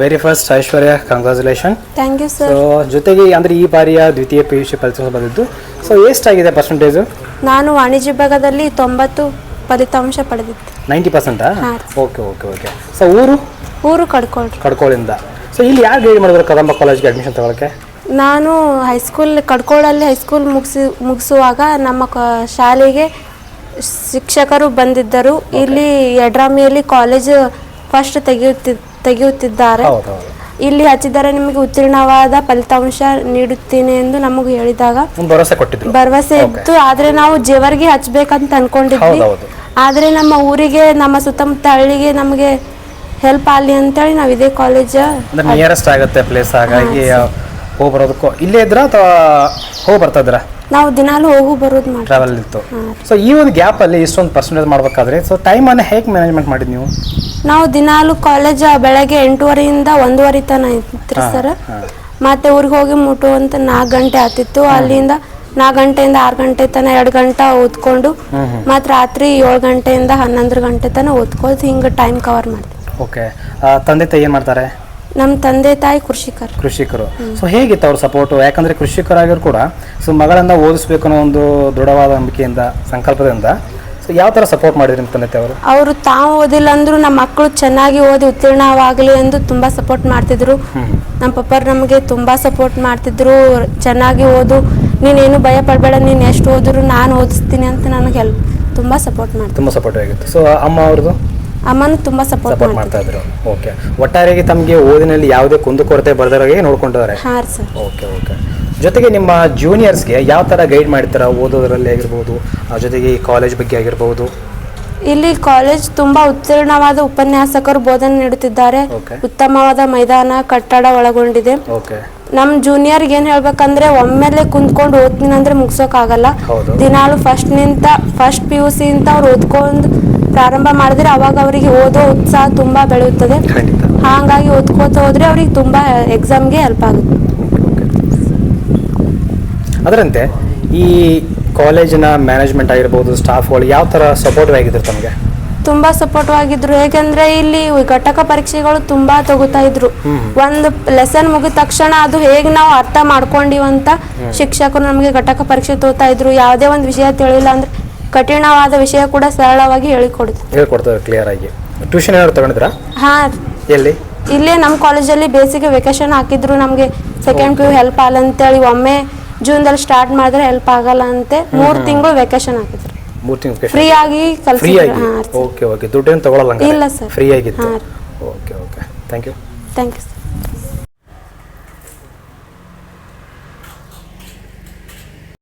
Very first Aishwarya congratulation thank you so sir ಜೊತೆಗೆ ಅಂದರೆ ಈ ಬಾರಿಯ ದ್ವಿತೀಯ ಪಿ ಯು ಸಿ ಫಲಿತಾಂಶ ಬಂದಿದ್ದು. ಸೊ ಎಷ್ಟಾಗಿದೆ ಪರ್ಸೆಂಟೇಜು ನಾನು ವಾಣಿಜ್ಯ ವಿಭಾಗದಲ್ಲಿ ತೊಂಬತ್ತು ಫಲಿತಾಂಶ ಪಡೆದಿದ್ದೆ. ನೈಂಟಿ ಪರ್ಸೆಂಟಾ? ಹಾಂ. ಓಕೆ ಓಕೆ ಓಕೆ ಸೊ ಊರು? ಊರು ಕಡ್ಕೊಳ್ರಿ. ಕಡ್ಕೋಳಿಂದ. ಸೊ ಇಲ್ಲಿ ಯಾರು ಗೈಡ್ ಮಾಡಿದ್ರು ಕದಂಬ ಕಾಲೇಜ್ಗೆ ಅಡ್ಮಿಷನ್ ತಗೊಳಕ್ಕೆ? ನಾನು ಹೈಸ್ಕೂಲ್ ಕಡ್ಕೋಳಲ್ಲಿ ಹೈಸ್ಕೂಲ್ ಮುಗಿಸಿ ಮುಗಿಸುವಾಗ ನಮ್ಮ ಕ ಶಾಲೆಗೆ ಶಿಕ್ಷಕರು ಬಂದಿದ್ದರು. ಇಲ್ಲಿ ಯಡ್ರಾಮಿಯಲ್ಲಿ ಕಾಲೇಜ್ ಫಸ್ಟ್ ತೆಗೆಯುತ್ತಿ ತೆಗೆಯುತ್ತಿದ್ದಾರೆ. ಇಲ್ಲಿ ಹಚ್ಚಿದರೆ ನಿಮಗೆ ಉತ್ತೀರ್ಣವಾದ ಫಲಿತಾಂಶ ನೀಡುತ್ತೇನೆ ಎಂದು ನಮಗೆ ಹೇಳಿದಾಗ ಭರವಸೆ ಕೊಟ್ಟಿದ್ರು. ಭರವಸೆ ಇತ್ತು. ಆದ್ರೆ ನಾವು ಜೇವರ್ಗಿ ಹಚ್ಬೇಕಂತ ಅನ್ಕೊಂಡಿದ್ವಿ. ಹೌದೌದು. ಆದ್ರೆ ನಮ್ಮ ಊರಿಗೆ ನಮ್ಮ ಸುತ್ತಮುತ್ತ ಹಳ್ಳಿಗೆ ನಮಗೆ ಹೆಲ್ಪ್ ಆಗಲಿ ಅಂತೇಳಿ ನಾವು ಇದೇ ಕಾಲೇಜ್ ಅಂದ್ರೆ ನಿಯರೆಸ್ಟ್ ಆಗುತ್ತೆ ಪ್ಲೇಸ್ ಹಾಗಾಗಿ ಹೋಗಿ ಬರೋದಕ್ಕೂ. ಇಲ್ಲೇ ಇದ್ರ ಅಥವಾ ಹೋಗಿ ಬರ್ತಾ ಇದ್ರ ನಾವು ದಿನಾಲು ಹೋಗು ಬರೋದು ಮಾಡಿ ಟ್ರಾವೆಲ್ ಇತ್ತು. ಸೊ ಈ ಒಂದು ಗ್ಯಾಪ್ ಅಲ್ಲಿ ಇಷ್ಟೊಂದು ಪರ್ಸೆಂಟೇಜ್ ಮಾಡಬೇಕಾದ್ರೆ ಸೊ ಟೈಮನ್ನು ಹೇಗೆ ಮ್ಯಾನೇಜ್ಮೆಂಟ್ ಮಾಡಿದ್ ನೀವು? ನಾವು ದಿನಾಲು ಕಾಲೇಜ್ ಬೆಳಗ್ಗೆ ಎಂಟೂವರೆಯಿಂದ ಒಂದೂವರೆ ತನ ಇತ್ತು ಸರ್. ಮತ್ತೆ ಊರಿಗೆ ಹೋಗಿ ಮುಟ್ಟುವಂತ ನಾಲ್ಕು ಗಂಟೆ ಆತಿತ್ತು. ಅಲ್ಲಿಂದ ನಾಲ್ಕು ಗಂಟೆಯಿಂದ ಆರು ಗಂಟೆ ತನಕ ಎರಡು ಗಂಟೆ ಓದ್ಕೊಂಡು ಮತ್ತೆ ರಾತ್ರಿ ಏಳು ಗಂಟೆಯಿಂದ ಹನ್ನೊಂದು ಗಂಟೆ ತನಕ ಓದ್ಕೊಳ್ತು ಹಿಂಗೆ ಟೈಮ್ ಕವರ್ ಮಾಡ್ತೀವಿ ಓಕೆ ತಂದೆ ತಾಯಿ ಏನು ಮಾಡ್ತಾರೆ? ನಮ್ಮ ತಂದೆ ತಾಯಿ ಕೃಷಿಕರು. ಕೃಷಿಕರು. ಸೊ ಹೇಗಿತ್ತು ಅವ್ರ ಸಪೋರ್ಟು ಯಾಕಂದ್ರೆ ಕೃಷಿಕರಾಗಿರು ಕೂಡ ಸೊ ಮಗಳನ್ನ ಓದಿಸ್ಬೇಕು ಅನ್ನೋ ಒಂದು ದೃಢವಾದ ನಂಬಿಕೆಯಿಂದ ಸಂಕಲ್ಪದಿಂದ ಸೊ ಯಾವ ತರ ಸಪೋರ್ಟ್ ಮಾಡಿದ್ರಿ ನಿಮ್ಮ ತಂದೆ ಅವರು ಅವರು ತಾವು ಓದಿಲ್ಲ ಅಂದ್ರು ನಮ್ಮ ಮಕ್ಕಳು ಚೆನ್ನಾಗಿ ಓದಿ ಉತ್ತೀರ್ಣವಾಗಲಿ ಎಂದು ತುಂಬಾ ಸಪೋರ್ಟ್ ಮಾಡ್ತಿದ್ರು. ನಮ್ಮ ಪಪ್ಪರು ನಮಗೆ ತುಂಬಾ ಸಪೋರ್ಟ್ ಮಾಡ್ತಿದ್ರು. ಚೆನ್ನಾಗಿ ಓದು. ನೀನೇನು ಭಯ ಪಡಬೇಡ ನೀನು ಎಷ್ಟು ಓದಿದ್ರು ನಾನು ಓದಿಸ್ತೀನಿ ಅಂತ ನನಗೆ ಹೆಲ್ಪ್ ತುಂಬ ಸಪೋರ್ಟ್ ಮಾಡ್ತಾರೆ ತುಂಬ ಸಪೋರ್ಟ್ ಆಗಿತ್ತು. ಸೊ ಅಮ್ಮ ಅವ್ರದ್ದು? ಅಮ್ಮನೂ ತುಂಬ ಸಪೋರ್ಟ್ ಮಾಡ್ತಾ ಇದ್ರು ಓಕೆ ಒಟ್ಟಾರೆಯಾಗಿ ತಮಗೆ ಓದಿನಲ್ಲಿ ಯಾವುದೇ ಕುಂದುಕೊರತೆ ಬರ್ದಾಗೆ ನೋಡ್ಕೊಂಡಿದ್ದಾರೆ ಹಾಂ ಸರ್. ಓಕೆ ಓಕೆ ಜೊತೆಗೆ ನಿಮ್ಮ ಜೂನಿಯರ್ಸ್ಗೆ ಯಾವ ಥರ ಗೈಡ್ ಮಾಡ್ತೀರಾ? ಓದೋದರಲ್ಲಿ ಆಗಿರ್ಬೋದು ಆ ಜೊತೆಗೆ ಈ ಕಾಲೇಜ್ ಬಗ್ಗೆ ಆಗಿರ್ಬೋದು? ಇಲ್ಲಿ ಕಾಲೇಜ್ ತುಂಬಾ ಉತ್ತೀರ್ಣವಾದ ಉಪನ್ಯಾಸಕರು ಬೋಧನೆ ನೀಡುತ್ತಿದ್ದಾರೆ. Okay. ಉತ್ತಮವಾದ ಮೈದಾನ ಕಟ್ಟಡ ಒಳಗೊಂಡಿದೆ. ಓಕೆ ನಮ್ ಜೂನಿಯರ್ ಏನ್ ಹೇಳ್ಬೇಕಂದ್ರೆ ಒಮ್ಮೆಲೆ ಕುಂತ್ಕೊಂಡು ಓದ್ತೀನಿ ಅಂದ್ರೆ ಮುಗ್ಸೋಕಾಗಲ್ಲ. ಹೌದು. ದಿನಾಲು ಫಸ್ಟ್ ನಿಂತ ಫಸ್ಟ್ ಪಿ ಯು ಸಿ ಅಂತ ಅವ್ರು ಓದ್ಕೊಂಡು ಪ್ರಾರಂಭ ಮಾಡಿದ್ರೆ ಅವಾಗ ಅವರಿಗೆ ಓದೋ ಉತ್ಸಾಹ ತುಂಬಾ ಬೆಳೆಯುತ್ತದೆ. ಹಾಗಾಗಿ ಓದ್ಕೋತ ಹೋದ್ರೆ ಅವ್ರಿಗೆ ತುಂಬಾ ಎಕ್ಸಾಮ್ಗೆ ಹೆಲ್ಪ್ ಆಗುತ್ತೆ. ಅದರಂತೆ ಈ ಕಾಲೇಜಿನ ಮ್ಯಾನೇಜ್ಮೆಂಟ್ ಆಗಿರ್ಬೋದು ಸ್ಟಾಫ್ಗಳು ಯಾವ ಥರ ಸಪೋರ್ಟಿವ್ ಆಗಿದ್ರು ತಮಗೆ? ತುಂಬಾ ಸಪೋರ್ಟಿವ್ ಆಗಿದ್ರು. ಹೇಗೆಂದ್ರೆ ಇಲ್ಲಿ ಘಟಕ ಪರೀಕ್ಷೆಗಳು ತುಂಬಾ ತಗೋತಾ ಇದ್ರು. ಒಂದು ಲೆಸನ್ ಮುಗಿದ ತಕ್ಷಣ ಅದು ಹೇಗೆ ನಾವು ಅರ್ಥ ಮಾಡ್ಕೊಂಡಿವಂತ ಶಿಕ್ಷಕರು ನಮಗೆ ಘಟಕ ಪರೀಕ್ಷೆ ತಗೋತಾ ಇದ್ರು. ಯಾವುದೇ ಒಂದು ವಿಷಯ ತಿಳಿಲ್ಲ ಅಂದ್ರೆ ಕಠಿಣವಾದ ವಿಷಯ ಕೂಡ ಸರಳವಾಗಿ ಹೇಳಿ ಹೇಳ್ಕೊಡ್ತಾರೆ ಕ್ಲಿಯರ್ ಆಗಿ. ಟ್ಯೂಷನ್ ಏನಾದ್ರು ತಗೊಂಡಿದ್ರಾ? ಹಾ. ಎಲ್ಲಿ? ಇಲ್ಲೇ ನಮ್ಮ ಕಾಲೇಜಲ್ಲಿ ಬೇಸಿಗೆ ವೆಕೇಶನ್ ಹಾಕಿದ್ರು ನಮಗೆ. ಸೆಕೆಂಡ್ ಕ್ಯೂ ಯು ಹೆಲ್ಪ್ ಆಗಲ್ಲ ಅಂತೇಳಿ ಒಮ್ಮೆ ಜೂನ್ದಲ್ಲಿ ಸ್ಟಾರ್ಟ್ ಮಾಡಿದ್ರೆ ಹೆಲ್ಪ್ ಆಗಲ್ಲ ಅಂತೆ ಮೂರು ತಿಂಗಳು ವೆಕೇಶನ್ ಹಾಕಿದ್ರು. ಮೂರು ತಿಂಗಳು ಫ್ರೀ ಆಗಿ ಫ್ರೀ ಆಗಿ? ಹಾಂ ಓಕೆ ಓಕೆ ದುಡ್ಡೇನು ತಗೊಳಲ್ಲ ಇಲ್ಲ ಸರ್ ಫ್ರೀ ಆಗಿತ್ತು. ಹಾಂ. Okay okay thank you thank you